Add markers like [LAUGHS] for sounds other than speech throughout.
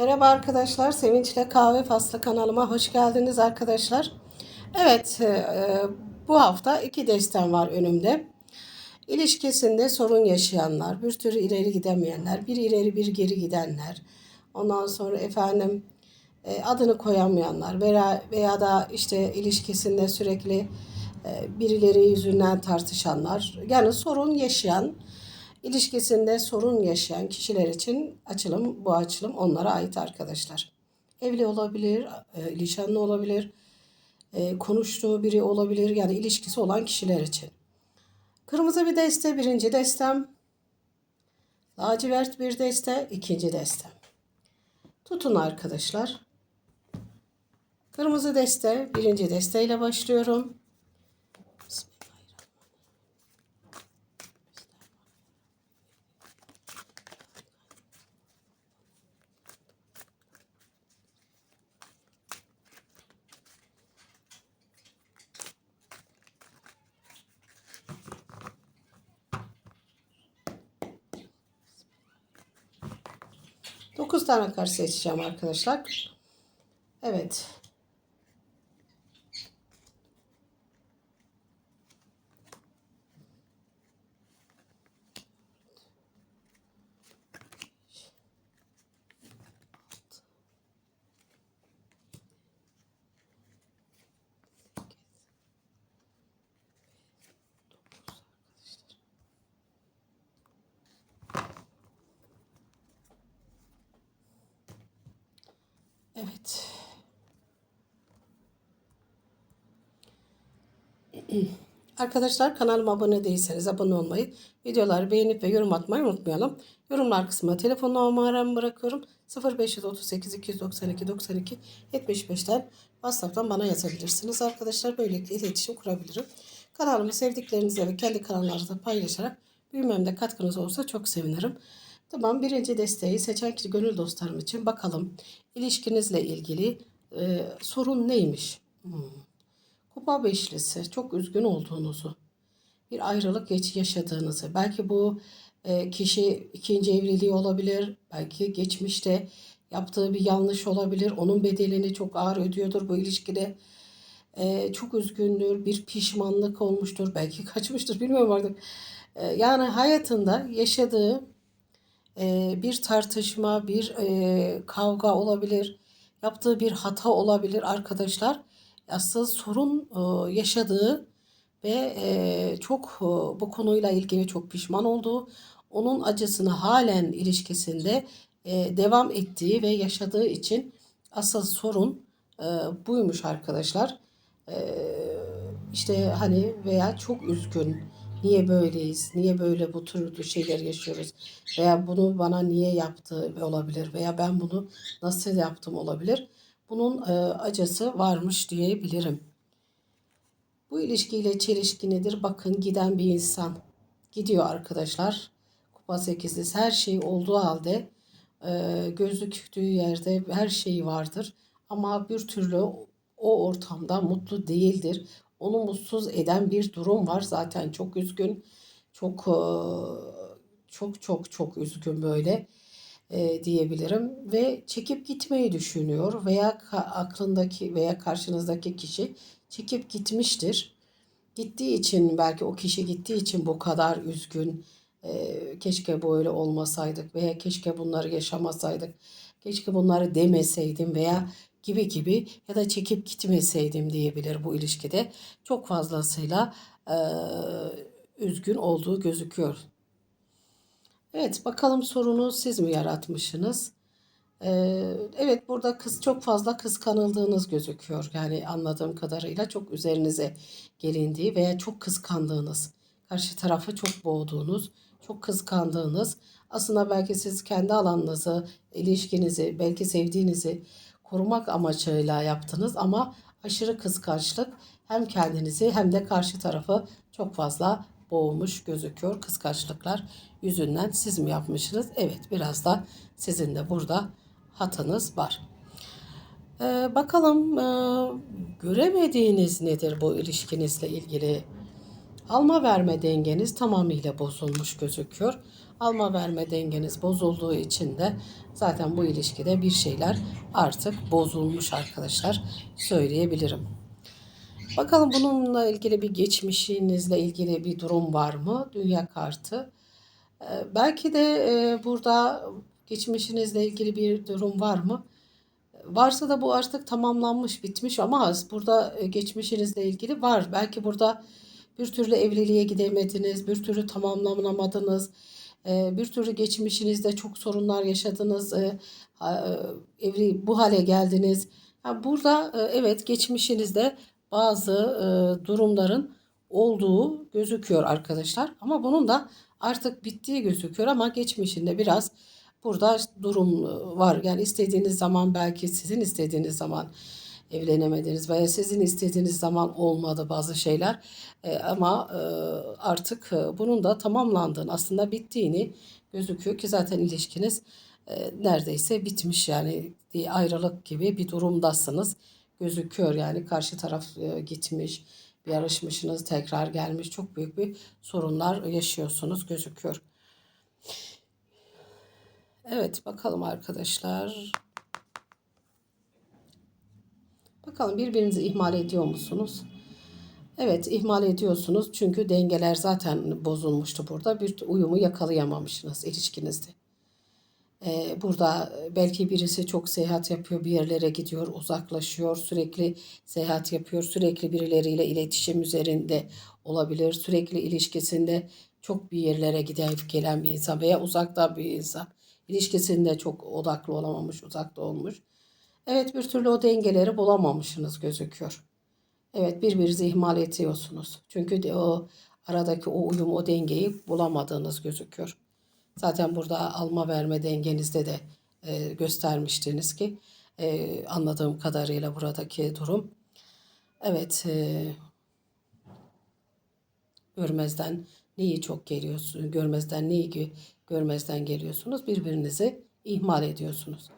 Merhaba arkadaşlar, Sevinçle Kahve Faslı kanalıma hoş geldiniz arkadaşlar. Evet, e, e, bu hafta iki destem var önümde. İlişkisinde sorun yaşayanlar, bir türlü ileri gidemeyenler, bir ileri bir geri gidenler, ondan sonra efendim e, adını koyamayanlar veya, veya da işte ilişkisinde sürekli birileri yüzünden tartışanlar, yani sorun yaşayan, ilişkisinde sorun yaşayan kişiler için açılım, bu açılım onlara ait arkadaşlar. Evli olabilir, e, nişanlı olabilir, e, konuştuğu biri olabilir, yani ilişkisi olan kişiler için. Kırmızı bir deste, birinci destem. Lacivert bir deste, ikinci destem. Tutun arkadaşlar. Kırmızı deste, birinci desteyle başlıyorum. Tane kart seçeceğim arkadaşlar. Evet. Arkadaşlar kanalıma abone değilseniz abone olmayı, videoları beğenip ve yorum atmayı unutmayalım. Yorumlar kısmına telefon numaramı bırakıyorum. 0538 292 92 75'ten WhatsApp'tan bana yazabilirsiniz. Arkadaşlar böylelikle iletişim kurabilirim. Kanalımı sevdiklerinizle ve kendi kanallarınızda paylaşarak büyümemde katkınız olursa çok sevinirim. Tamam birinci desteği seçen kişi gönül dostlarım için bakalım ilişkinizle ilgili e, sorun neymiş? Hmm. Kupa beşlisi çok üzgün olduğunuzu, bir ayrılık yaşadığınızı, belki bu e, kişi ikinci evliliği olabilir, belki geçmişte yaptığı bir yanlış olabilir, onun bedelini çok ağır ödüyordur bu ilişkide. E, çok üzgündür, bir pişmanlık olmuştur, belki [LAUGHS] kaçmıştır bilmiyorum artık. E, yani hayatında yaşadığı bir tartışma, bir kavga olabilir, yaptığı bir hata olabilir arkadaşlar. Asıl sorun e, yaşadığı ve e, çok e, bu konuyla ilgili çok pişman olduğu, onun acısını halen ilişkisinde devam ettiği ve yaşadığı için asıl sorun e, buymuş arkadaşlar. E, işte hani veya çok üzgün Niye böyleyiz? Niye böyle bu tür şeyler yaşıyoruz? Veya bunu bana niye yaptı olabilir? Veya ben bunu nasıl yaptım olabilir? Bunun e, acısı varmış diyebilirim. Bu ilişkiyle çelişki nedir? Bakın giden bir insan gidiyor arkadaşlar. Kupa 8'de her şey olduğu halde e, gözüktüğü yerde her şey vardır. Ama bir türlü o ortamda mutlu değildir onu mutsuz eden bir durum var. Zaten çok üzgün. Çok e, çok çok çok üzgün böyle e, diyebilirim ve çekip gitmeyi düşünüyor veya aklındaki veya karşınızdaki kişi çekip gitmiştir. Gittiği için belki o kişi gittiği için bu kadar üzgün. E, keşke böyle olmasaydık veya keşke bunları yaşamasaydık. Keşke bunları demeseydim veya gibi gibi ya da çekip gitmeseydim diyebilir bu ilişkide. Çok fazlasıyla e, üzgün olduğu gözüküyor. Evet bakalım sorunu siz mi yaratmışsınız? Ee, evet burada kız çok fazla kıskanıldığınız gözüküyor. Yani anladığım kadarıyla çok üzerinize gelindiği veya çok kıskandığınız, karşı tarafı çok boğduğunuz, çok kıskandığınız, aslında belki siz kendi alanınızı, ilişkinizi, belki sevdiğinizi korumak amacıyla yaptınız ama aşırı kıskançlık hem kendinizi hem de karşı tarafı çok fazla boğmuş gözüküyor. Kıskançlıklar yüzünden siz mi yapmışsınız? Evet biraz da sizin de burada hatanız var. Ee, bakalım e, göremediğiniz nedir bu ilişkinizle ilgili? Alma verme dengeniz tamamıyla bozulmuş gözüküyor. alma verme dengeniz bozulduğu için de zaten bu ilişkide bir şeyler artık bozulmuş arkadaşlar söyleyebilirim. Bakalım bununla ilgili bir geçmişinizle ilgili bir durum var mı? Dünya kartı. Ee, belki de e, burada geçmişinizle ilgili bir durum var mı? Varsa da bu artık tamamlanmış, bitmiş ama az. Burada e, geçmişinizle ilgili var. Belki burada bir türlü evliliğe gidemediniz, bir türlü tamamlanamadınız, e, bir türlü geçmişinizde çok sorunlar yaşadınız, evli bu hale geldiniz. Burada evet geçmişinizde bazı e, durumların olduğu gözüküyor arkadaşlar. Ama bunun da artık bittiği gözüküyor ama geçmişinde biraz burada durum e, var. Yani istediğiniz zaman belki sizin istediğiniz zaman evlenemediniz veya sizin istediğiniz zaman olmadı bazı şeyler. E, ama e, artık e, bunun da tamamlandığını aslında bittiğini gözüküyor ki zaten ilişkiniz e, neredeyse bitmiş yani ayrılık gibi bir durumdasınız gözüküyor yani karşı taraf e, gitmiş bir yarışmışsınız tekrar gelmiş çok büyük bir sorunlar yaşıyorsunuz gözüküyor. Evet bakalım arkadaşlar. Bakalım birbirinizi ihmal ediyor musunuz? Evet ihmal ediyorsunuz çünkü dengeler zaten bozulmuştu burada. Bir uyumu yakalayamamışsınız ilişkinizde. Burada belki birisi çok seyahat yapıyor, bir yerlere gidiyor, uzaklaşıyor, sürekli seyahat yapıyor, sürekli birileriyle iletişim üzerinde olabilir, sürekli ilişkisinde çok bir yerlere gidip gelen bir insan veya uzakta bir insan. İlişkisinde çok odaklı olamamış, uzakta olmuş. Evet bir türlü o dengeleri bulamamışsınız gözüküyor. Evet birbirinizi ihmal ediyorsunuz. Çünkü de o aradaki o uyum, o dengeyi bulamadığınız gözüküyor. Zaten burada alma verme dengenizde de e, göstermiştiniz ki e, anladığım kadarıyla buradaki durum. Evet e, görmezden neyi çok geliyorsunuz, görmezden neyi gö- görmezden geliyorsunuz, birbirinizi ihmal ediyorsunuz.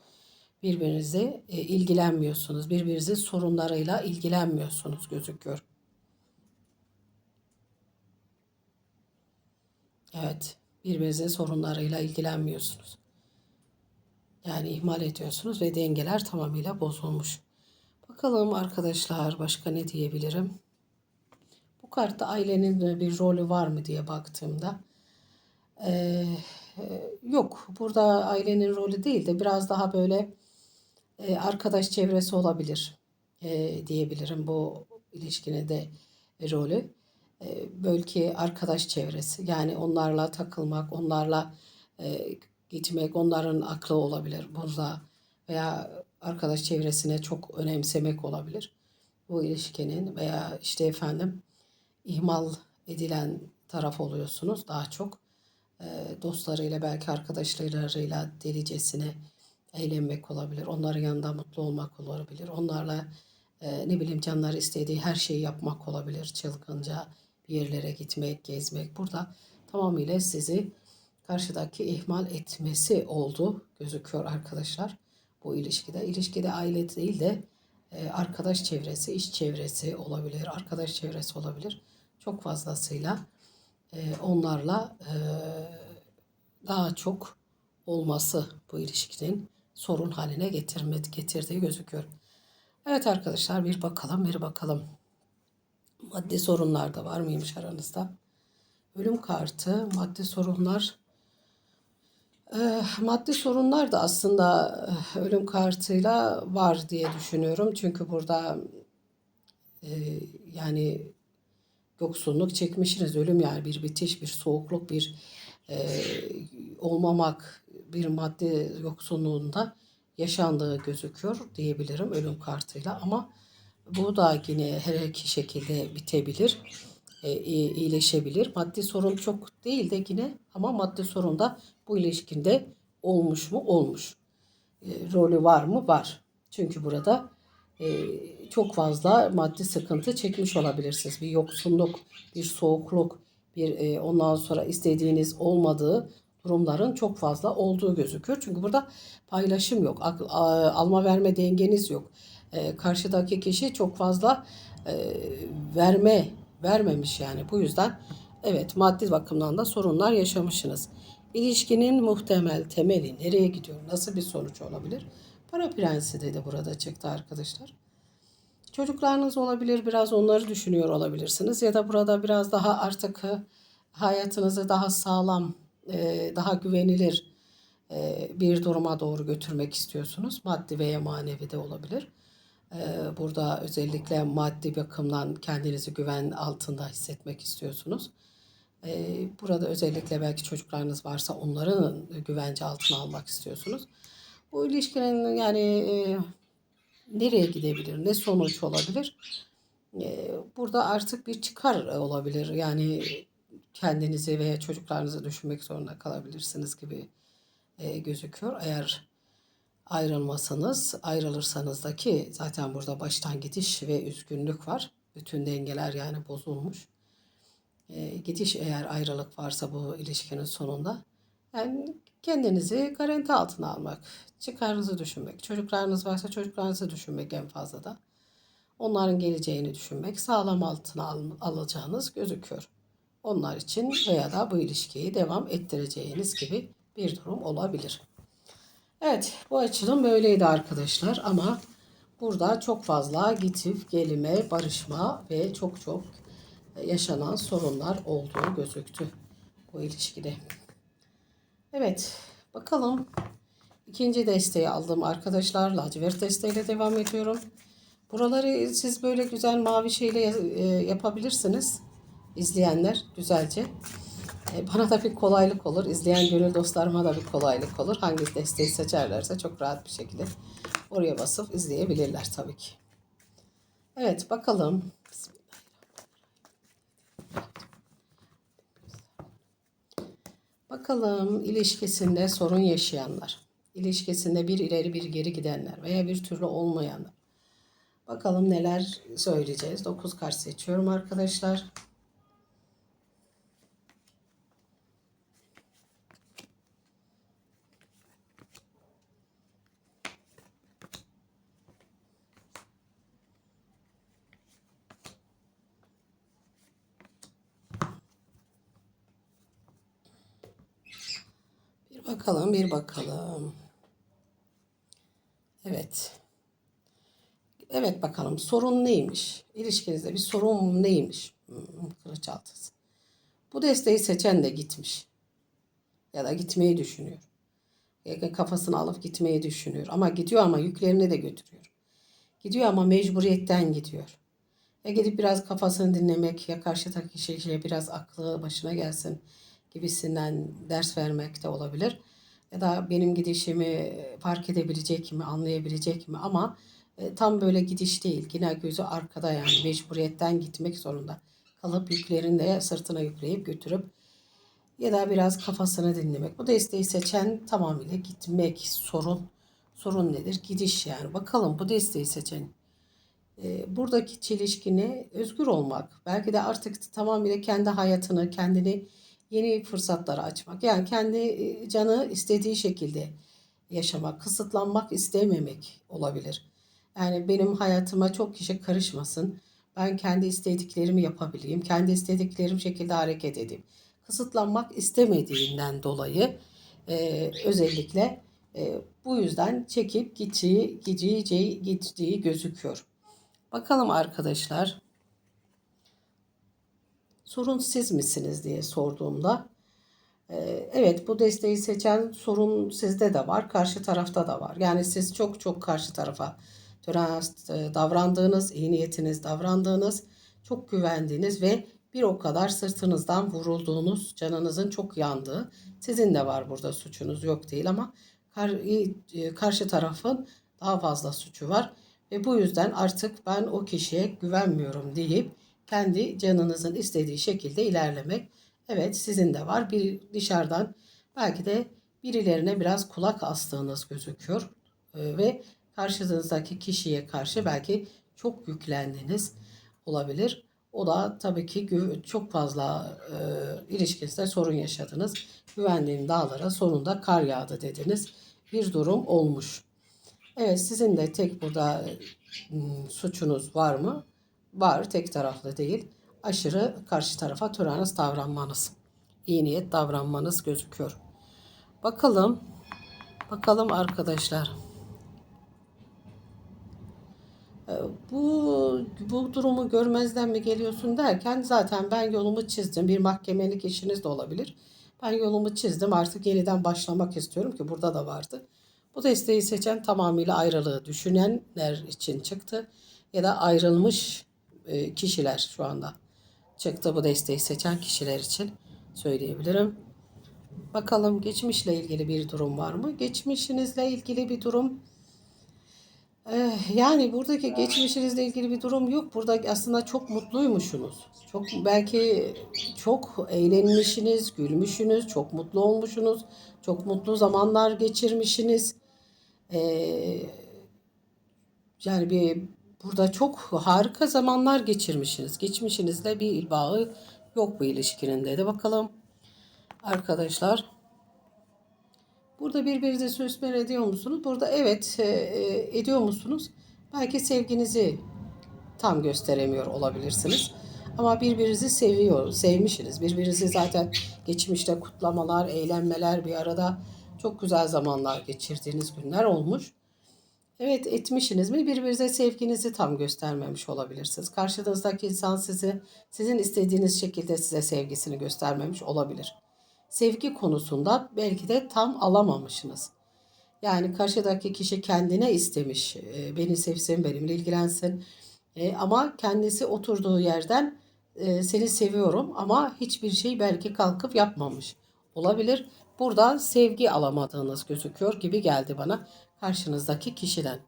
Birbirinize e, ilgilenmiyorsunuz, birbirinizin sorunlarıyla ilgilenmiyorsunuz gözüküyor. Evet, birbirinizin sorunlarıyla ilgilenmiyorsunuz. Yani ihmal ediyorsunuz ve dengeler tamamıyla bozulmuş. Bakalım arkadaşlar başka ne diyebilirim? Bu kartta ailenin bir rolü var mı diye baktığımda ee, yok. Burada ailenin rolü değil de biraz daha böyle e, arkadaş çevresi olabilir e, diyebilirim bu ilişkinin de rolü. E, belki arkadaş çevresi yani onlarla takılmak, onlarla e, gitmek, onların aklı olabilir burada veya arkadaş çevresine çok önemsemek olabilir bu ilişkinin veya işte efendim ihmal edilen taraf oluyorsunuz daha çok. E, dostlarıyla belki arkadaşlarıyla delicesine eğlenmek olabilir. Onların yanında mutlu olmak olabilir. Onlarla ne bileyim canları istediği her şeyi yapmak olabilir. Çılgınca yerlere gitmek, gezmek. Burada tamamıyla sizi karşıdaki ihmal etmesi oldu gözüküyor arkadaşlar bu ilişkide. İlişkide aile değil de e, arkadaş çevresi, iş çevresi olabilir, arkadaş çevresi olabilir. Çok fazlasıyla e, onlarla e, daha çok olması bu ilişkinin sorun haline getirmedi, getirdiği gözüküyor. Evet arkadaşlar bir bakalım bir bakalım. Maddi sorunlar da var mıymış aranızda? Ölüm kartı, maddi sorunlar. Ee, maddi sorunlar da aslında eh, ölüm kartıyla var diye düşünüyorum. Çünkü burada e, yani yoksunluk çekmişsiniz. Ölüm yani bir bitiş, bir soğukluk, bir olmamak, bir maddi yoksunluğunda yaşandığı gözüküyor diyebilirim ölüm kartıyla. Ama bu da yine her iki şekilde bitebilir, e, iyi- iyileşebilir. Maddi sorun çok değil de yine ama maddi sorun da bu ilişkinde olmuş mu? Olmuş. E, rolü var mı? Var. Çünkü burada e, çok fazla maddi sıkıntı çekmiş olabilirsiniz. Bir yoksunluk, bir soğukluk, bir ondan sonra istediğiniz olmadığı durumların çok fazla olduğu gözüküyor. Çünkü burada paylaşım yok, alma verme dengeniz yok. E, karşıdaki kişi çok fazla e, verme vermemiş yani. Bu yüzden evet maddi bakımdan da sorunlar yaşamışsınız. İlişkinin muhtemel temeli nereye gidiyor? Nasıl bir sonuç olabilir? Para prensi de de burada çıktı arkadaşlar. Çocuklarınız olabilir, biraz onları düşünüyor olabilirsiniz ya da burada biraz daha artık e, hayatınızı daha sağlam, e, daha güvenilir e, bir duruma doğru götürmek istiyorsunuz. Maddi veya manevi de olabilir. E, Burada özellikle maddi bakımdan kendinizi güven altında hissetmek istiyorsunuz. E, Burada özellikle belki çocuklarınız varsa onların güvence altına almak istiyorsunuz. Bu ilişkinin yani e, nereye gidebilir, ne sonuç olabilir? E, Burada artık bir çıkar olabilir. Yani kendinizi veya çocuklarınızı düşünmek zorunda kalabilirsiniz gibi e, gözüküyor. Eğer ayrılmasanız, ayrılırsanız da ki zaten burada baştan gidiş ve üzgünlük var. Bütün dengeler yani bozulmuş. E, gidiş eğer ayrılık varsa bu ilişkinin sonunda yani kendinizi garanti altına almak, çıkarınızı düşünmek, çocuklarınız varsa çocuklarınızı düşünmek en fazla da. Onların geleceğini düşünmek, sağlam altına al- alacağınız gözüküyor. Onlar için veya da bu ilişkiyi devam ettireceğiniz gibi bir durum olabilir. Evet, bu açılım böyleydi arkadaşlar ama burada çok fazla gitip gelime, barışma ve çok çok yaşanan sorunlar olduğu gözüktü bu ilişkide. Evet, bakalım. İkinci desteği aldım arkadaşlar. Lacivert desteğiyle devam ediyorum. Buraları siz böyle güzel mavi şeyle e, yapabilirsiniz. İzleyenler güzelce. E, Bana da bir kolaylık olur. İzleyen gönül dostlarıma da bir kolaylık olur. Hangi desteği seçerlerse çok rahat bir şekilde oraya basıp izleyebilirler tabii ki. Evet bakalım. Bakalım ilişkisinde sorun yaşayanlar. İlişkisinde bir ileri bir geri gidenler veya bir türlü olmayanlar. Bakalım neler söyleyeceğiz. 9 kart seçiyorum arkadaşlar. Bakalım, bir bakalım. Evet. Evet bakalım sorun neymiş? İlişkinizde bir sorun neymiş? Hmm, kılıç altısı. Bu desteği seçen de gitmiş. Ya da gitmeyi düşünüyor. Kafasını alıp gitmeyi düşünüyor. Ama gidiyor ama yüklerini de götürüyor. Gidiyor ama mecburiyetten gidiyor. Ya gidip biraz kafasını dinlemek ya karşıdaki kişiye biraz aklı başına gelsin gibisinden ders vermek de olabilir. Ya da benim gidişimi fark edebilecek mi, anlayabilecek mi ama e, tam böyle gidiş değil. Yine gözü arkada yani mecburiyetten gitmek zorunda. Kalıp yüklerini de sırtına yükleyip götürüp ya da biraz kafasını dinlemek. Bu desteği seçen tamamıyla gitmek sorun. Sorun nedir? Gidiş yani. Bakalım bu desteği seçen e, buradaki çelişkini özgür olmak. Belki de artık tamamıyla kendi hayatını, kendini yeni fırsatlara açmak. Yani kendi e, canı istediği şekilde yaşamak, kısıtlanmak istememek olabilir. Yani benim hayatıma çok kişi karışmasın. Ben kendi istediklerimi yapabileyim. Kendi istediklerim şekilde hareket edeyim. Kısıtlanmak istemediğinden dolayı e, özellikle e, bu yüzden çekip gideceği, gideceği, gideceği gözüküyor. Bakalım arkadaşlar. Sorun siz misiniz diye sorduğumda e, evet bu desteği seçen sorun sizde de var, karşı tarafta da var. Yani siz çok çok karşı tarafa törenast davrandığınız, iyi niyetiniz davrandığınız, çok güvendiğiniz ve bir o kadar sırtınızdan vurulduğunuz, canınızın çok yandığı, sizin de var burada suçunuz yok değil ama e, karşı tarafın daha fazla suçu var ve bu yüzden artık ben o kişiye güvenmiyorum deyip kendi canınızın istediği şekilde ilerlemek. Evet sizin de var. Bir dışarıdan belki de birilerine biraz kulak astığınız gözüküyor. Ve karşınızdaki kişiye karşı belki çok yüklendiniz olabilir. O da tabii ki çok fazla e, ilişkinizde sorun yaşadınız. Güvendiğim dağlara sonunda kar yağdı dediniz. Bir durum olmuş. Evet sizin de tek burada e, suçunuz var mı? Var tek taraflı değil. Aşırı karşı tarafa törenist davranmanız. iyi niyet davranmanız gözüküyor. Bakalım. Bakalım arkadaşlar. Ee, Bu bu durumu görmezden mi geliyorsun derken zaten ben yolumu çizdim. Bir mahkemelik işiniz de olabilir. Ben yolumu çizdim. Artık yeniden başlamak istiyorum ki burada da vardı. Bu desteği seçen tamamıyla ayrılığı düşünenler için çıktı. Ya da ayrılmış e, kişiler şu anda çıktı bu desteği seçen kişiler için söyleyebilirim. Bakalım geçmişle ilgili bir durum var mı? Geçmişinizle ilgili bir durum Eh, Yani buradaki geçmişinizle ilgili bir durum yok. Burada aslında çok mutluymuşsunuz. Çok belki çok eğlenmişsiniz, gülmüşsünüz, çok mutlu olmuşsunuz. Çok mutlu zamanlar geçirmişsiniz. Ee, yani bir burada çok harika zamanlar geçirmişsiniz. Geçmişinizle bir bağı yok bu ilişkinin dedi. Bakalım arkadaşlar. Burada birbirinize söz ver ediyor musunuz? Burada evet e, e, ediyor musunuz? Belki sevginizi tam gösteremiyor olabilirsiniz. Ama birbirinizi seviyor, sevmişsiniz. Birbirinizi zaten geçmişte kutlamalar, eğlenmeler bir arada çok güzel zamanlar geçirdiğiniz günler olmuş. Evet etmişsiniz mi birbirinize sevginizi tam göstermemiş olabilirsiniz. Karşınızdaki insan sizi sizin istediğiniz şekilde size sevgisini göstermemiş olabilir. Sevgi konusunda belki de tam alamamışsınız. Yani karşıdaki kişi kendine istemiş, e, beni sevsin, benimle ilgilensin. E, ama kendisi oturduğu yerden e, seni seviyorum ama hiçbir şey belki kalkıp yapmamış olabilir. Burada sevgi alamadığınız gözüküyor gibi geldi bana karşınızdaki kişiden.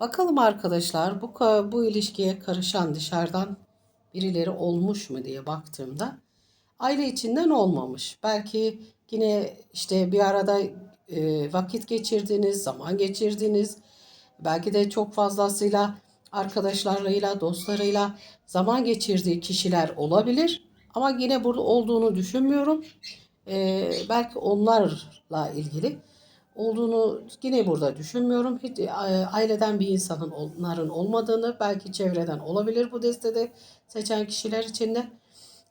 Bakalım arkadaşlar bu bu ilişkiye karışan dışarıdan birileri olmuş mu diye baktığımda aile içinden olmamış. Belki yine işte bir arada e, vakit geçirdiniz, zaman geçirdiniz. Belki de çok fazlasıyla arkadaşlarıyla, dostlarıyla zaman geçirdiği kişiler olabilir. Ama yine burada olduğunu düşünmüyorum. E, belki onlarla ilgili olduğunu yine burada düşünmüyorum. Hiç e, aileden bir insanın onların olmadığını belki çevreden olabilir bu destede seçen kişiler için de.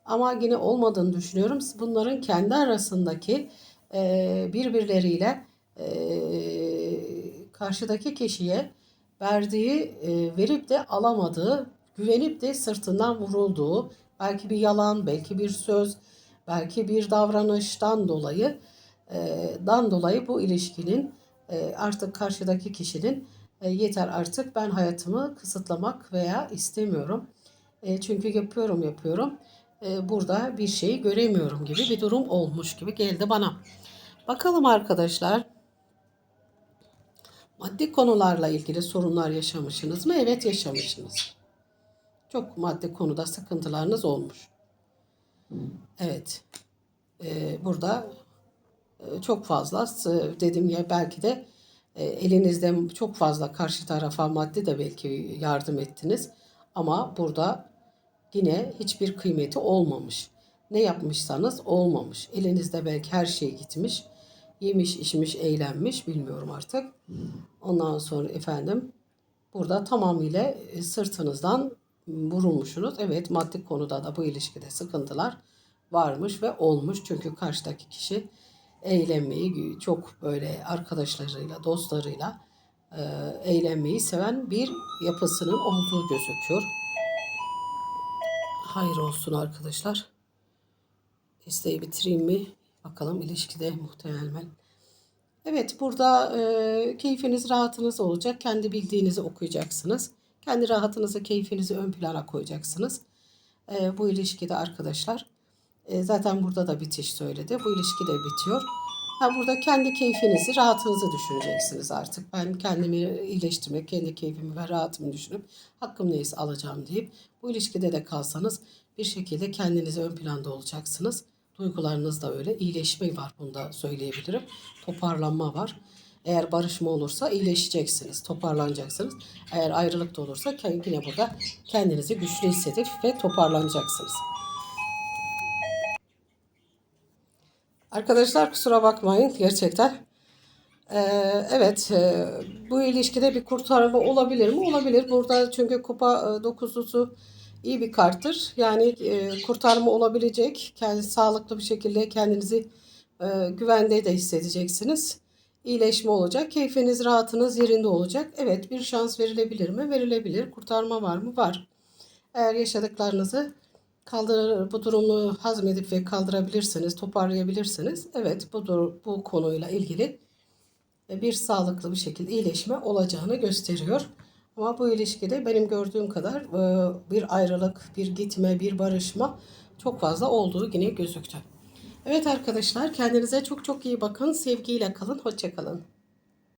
Ama yine olmadığını düşünüyorum. Bunların kendi arasındaki e, birbirleriyle e, karşıdaki kişiye verdiği, verip de alamadığı, güvenip de sırtından vurulduğu, belki bir yalan, belki bir söz, belki bir davranıştan dolayı dan dolayı bu ilişkinin artık karşıdaki kişinin yeter artık ben hayatımı kısıtlamak veya istemiyorum. Çünkü yapıyorum yapıyorum. Burada bir şey göremiyorum gibi bir durum olmuş gibi geldi bana. Bakalım arkadaşlar. Maddi konularla ilgili sorunlar yaşamışsınız mı? Evet yaşamışsınız. Çok maddi konuda sıkıntılarınız olmuş. Evet. E, burada çok fazla dedim ya belki de e, elinizde çok fazla karşı tarafa maddi de belki yardım ettiniz. Ama burada yine hiçbir kıymeti olmamış. Ne yapmışsanız olmamış. Elinizde belki her şey gitmiş. Yemiş, içmiş, eğlenmiş bilmiyorum artık. Ondan sonra efendim burada tamamıyla e, sırtınızdan vurulmuşsunuz. Evet maddi konuda da bu ilişkide sıkıntılar varmış ve olmuş. Çünkü karşıdaki kişi eğlenmeyi çok böyle arkadaşlarıyla, dostlarıyla eğlenmeyi seven bir yapısının olduğu gözüküyor. Hayır olsun arkadaşlar. İsteği bitireyim mi? Bakalım ilişkide muhtemelen. Evet burada e, keyfiniz rahatınız olacak. Kendi bildiğinizi okuyacaksınız. Kendi rahatınızı keyfinizi ön plana koyacaksınız. E, bu ilişkide arkadaşlar. E, zaten burada da bitiş söyledi. Bu ilişki de bitiyor. Ha, burada kendi keyfinizi, rahatınızı düşüneceksiniz artık. Ben kendimi iyileştirmek, kendi keyfimi ve rahatımı düşünüp hakkım neyse alacağım deyip bu ilişkide de kalsanız bir şekilde kendinizi ön planda olacaksınız. Duygularınız da öyle. İyileşme var bunda söyleyebilirim. Toparlanma var. Eğer barışma olursa iyileşeceksiniz, toparlanacaksınız. Eğer ayrılık da olursa yine burada kendinizi güçlü hissedip ve toparlanacaksınız. Arkadaşlar kusura bakmayın gerçekten. Ee, evet e, bu ilişkide bir kurtarma olabilir mi? Olabilir. Burada çünkü kupa e, dokuzlusu iyi bir karttır. Yani e, kurtarma olabilecek. Kendi sağlıklı bir şekilde kendinizi e, güvende de hissedeceksiniz. İyileşme olacak. Keyfiniz, rahatınız yerinde olacak. Evet bir şans verilebilir mi? Verilebilir. Kurtarma var mı? Var. Eğer yaşadıklarınızı kaldır, bu durumu hazmedip ve kaldırabilirsiniz, toparlayabilirsiniz. Evet bu, bu konuyla ilgili e, bir sağlıklı bir şekilde iyileşme olacağını gösteriyor. Ama bu ilişkide benim gördüğüm kadar e, bir ayrılık, bir gitme, bir barışma çok fazla olduğu yine gözüktü. Evet arkadaşlar kendinize çok çok iyi bakın. Sevgiyle kalın. Hoşça kalın.